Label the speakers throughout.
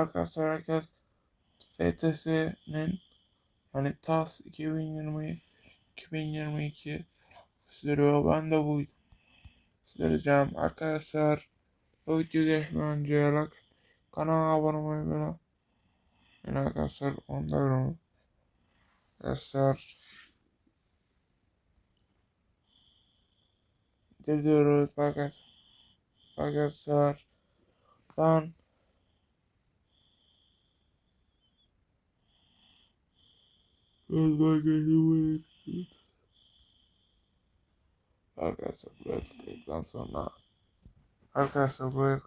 Speaker 1: arkadaşlar herkes FTS'nin yani TAS 2020 2022 sürüyor. Ben de bu süreceğim arkadaşlar. Bu video geçmeden önce like kanala abone olmayı unutmayın. Yani arkadaşlar onu da unutmayın. Arkadaşlar gidiyoruz arkadaşlar. Arkadaşlar ben Arkadaşlar buraya tıkladıktan sonra Arkadaşlar buraya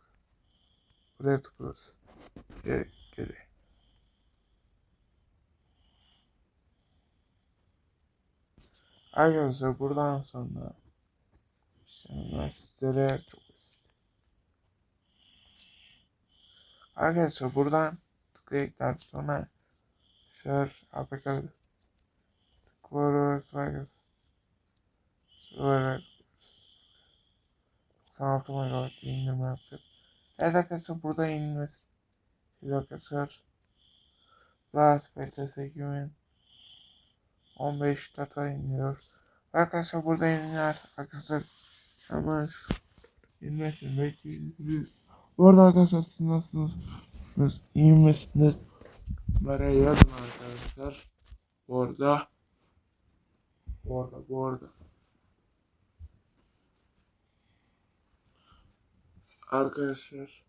Speaker 1: buraya tıklıyoruz. Geri geri. Arkadaşlar buradan sonra şimdi sizlere çok basit. Arkadaşlar buradan tıkladıktan sonra şöyle APK arkadaşlar. Şöyle tıklıyoruz. 96 MB bir indirme yaptık. Evet arkadaşlar burada inmesi. Biz arkadaşlar Rahat PTS 2000 15 data iniyor. Arkadaşlar burada iniyor. Arkadaşlar hemen şu inmesini bekliyoruz. Bu arada arkadaşlar siz nasılsınız? Nasıl, iyi misiniz? Buraya yazın arkadaşlar. Bu arada bu arada bu arada Arkadaşlar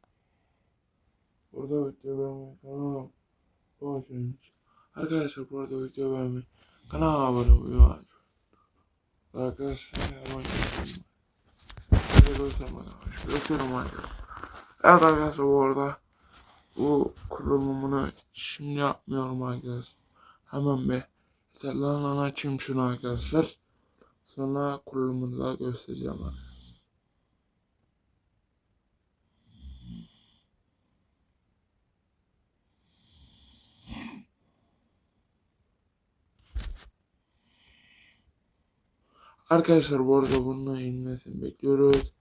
Speaker 1: burada video beğenmeyi kanala başlayın. Arkadaşlar burada video beğenmeyi kanala abone olmayı. Arkadaşlar göstereyim arkadaşlar. Göstereyim arkadaşlar. Evet arkadaşlar bu arada bu kurulumunu şimdi yapmıyorum arkadaşlar. Hemen bir Yeterli açayım şunu arkadaşlar. Sonra kurulumunu da göstereceğim arkadaşlar. Bu arada bunun inmesini bekliyoruz.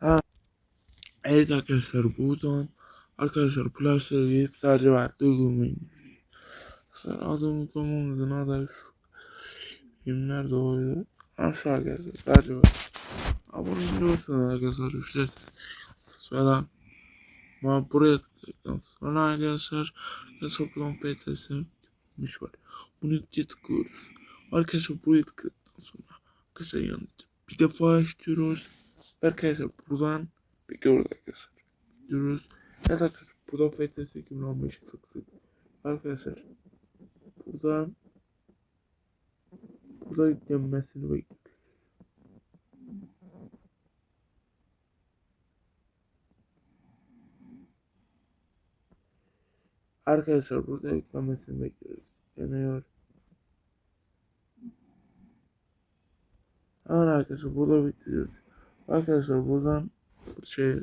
Speaker 1: Ha. Evet arkadaşlar buradan arkadaşlar Play Store'a sadece var uygulamayı indireceğiz. Arkadaşlar adım uygulamamızın adı şu. Kimler doğru? Şu arkadaşlar sadece var. Abone indiriyorsanız arkadaşlar ücretsiz falan. Ama buraya tıkladıktan sonra arkadaşlar Hesaplan PTS'miş var. Bunu yükle tıklıyoruz. Arkadaşlar buraya tıkladıktan sonra arkadaşlar yanında bir defa açıyoruz. Arkadaşlar buradan bekliyoruz arkadaşlar. Diyoruz. Evet arkadaşlar buradan FTS 2015'e tıkladık. Arkadaşlar buradan burada yüklenmesini bekliyoruz. Arkadaşlar burada yüklenmesini bekliyoruz. Yanıyor. Hemen arkadaşlar burada bitiriyoruz. Arkadaşlar buradan şey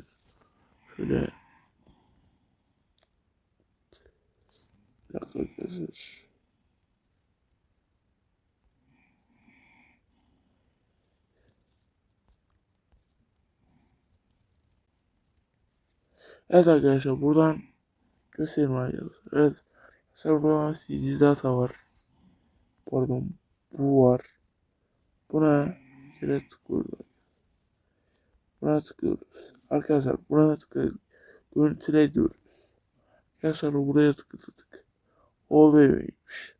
Speaker 1: şöyle bir arkadaşlar. Evet arkadaşlar buradan göstereyim arkadaşlar. Evet. Arkadaşlar burada CD data var. Pardon. Bu var. Buna kere tıklıyoruz. Buna tıklıyoruz. Arkadaşlar buna tıklıyoruz. Görüntüle diyoruz. Arkadaşlar buraya tıkladık. O böyleymiş.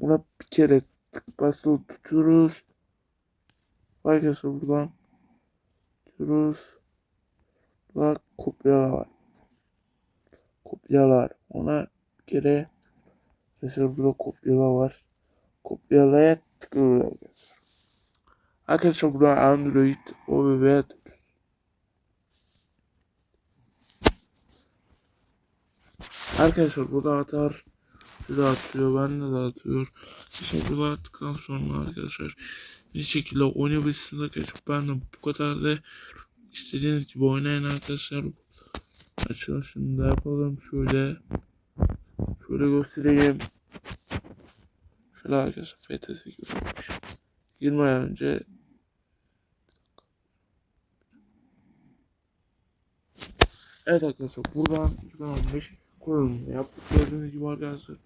Speaker 1: Buna bir kere tık basılı tutuyoruz. Arkadaşlar buradan tutuyoruz. Burada kopyala var. Kopyalar. Ona bir kere Arkadaşlar burada kopyala var. Kopyalaya tıklıyoruz arkadaşlar. Burada Android o bebeğe Arkadaşlar burada atar. Size atıyor. Ben de atıyor. İşte burada attıktan sonra arkadaşlar bir şekilde oynayabilirsiniz arkadaşlar. Ben de bu kadar da istediğiniz gibi oynayın arkadaşlar. Açılışını da yapalım. Şöyle şöyle göstereyim. Şöyle arkadaşlar FTS gibi olmuş. Önce Evet arkadaşlar buradan 2015 kurulumunu yaptık. Gördüğünüz gibi arkadaşlar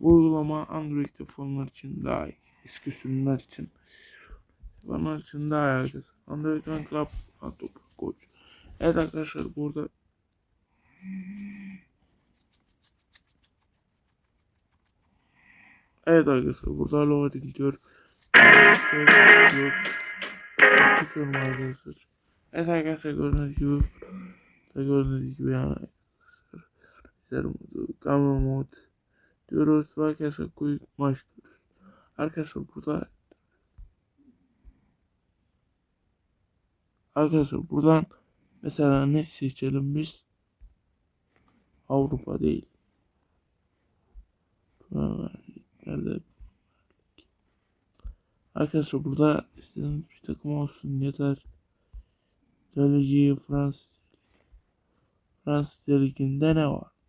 Speaker 1: bu uygulama Android telefonlar için daha iyi. Eski sürümler için. Telefonlar için daha iyi arkadaşlar. Android One Club Adobe Coach. Evet arkadaşlar burada Evet arkadaşlar burada loading diyor. Tutuyorum arkadaşlar. Evet arkadaşlar gördüğünüz gibi gördüğünüz gibi yani Güzel modu, gamma mod diyoruz ve arkadaşlar quick maç diyoruz. Arkadaşlar burada Arkadaşlar buradan mesela ne seçelim biz? Avrupa değil. Nerede? Arkadaşlar burada istediğiniz bir takım olsun yeter. Ligi Fransız Fransız Ligi'nde ne varmış?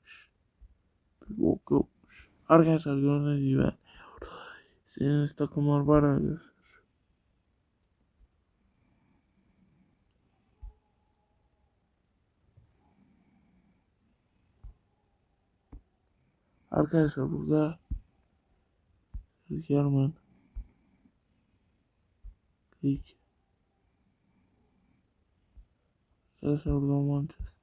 Speaker 1: Yokmuş. Arkadaşlar gördüğünüz gibi istediğiniz takımlar var arkadaşlar. Arkadaşlar burada German Lig Arkadaşlar burada Manchester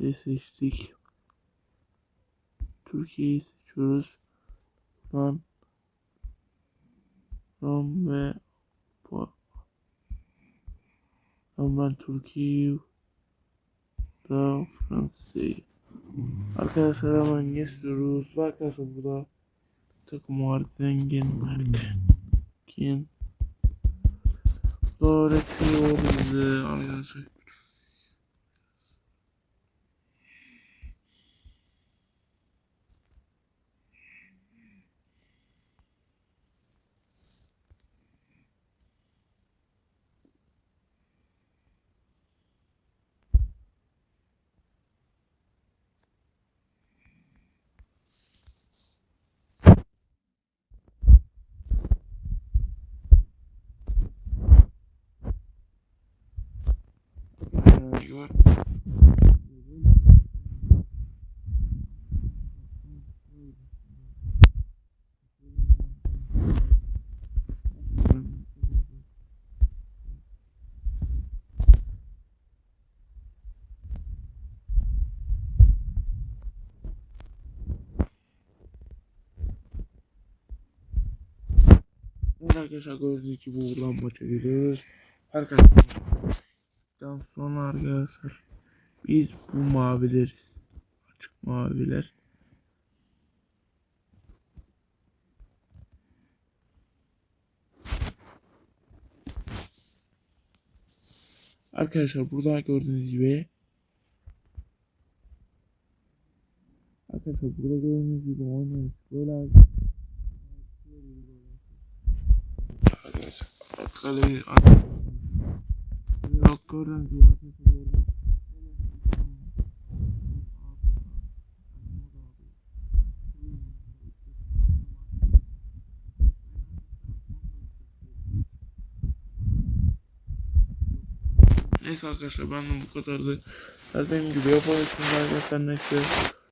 Speaker 1: Ve seçtik. Türkiye'yi seçiyoruz. Lan Rom ve ben Türkiye'yi da Fransa'yı Arkadaşlar hemen geçiyoruz. Arkadaşlar burada takım var. Zengin Merken. Öğretiyor bize arkadaşlar. Var. Evet arkadaşlar gördüğünüz gibi buradan maça giriyoruz. Arkadaşlar Daha sonra arkadaşlar biz bu mavileriz. Açık maviler. Arkadaşlar burada gördüğünüz gibi Arkadaşlar burada gördüğünüz gibi oynuyoruz. Böyle Arkadaşlar kaleyi Gibi arkadaşlar gördüğünüz Neyse arkadaşlar benden bu kadardı. Dediğim gibi yapabilirsiniz arkadaşlar neyse.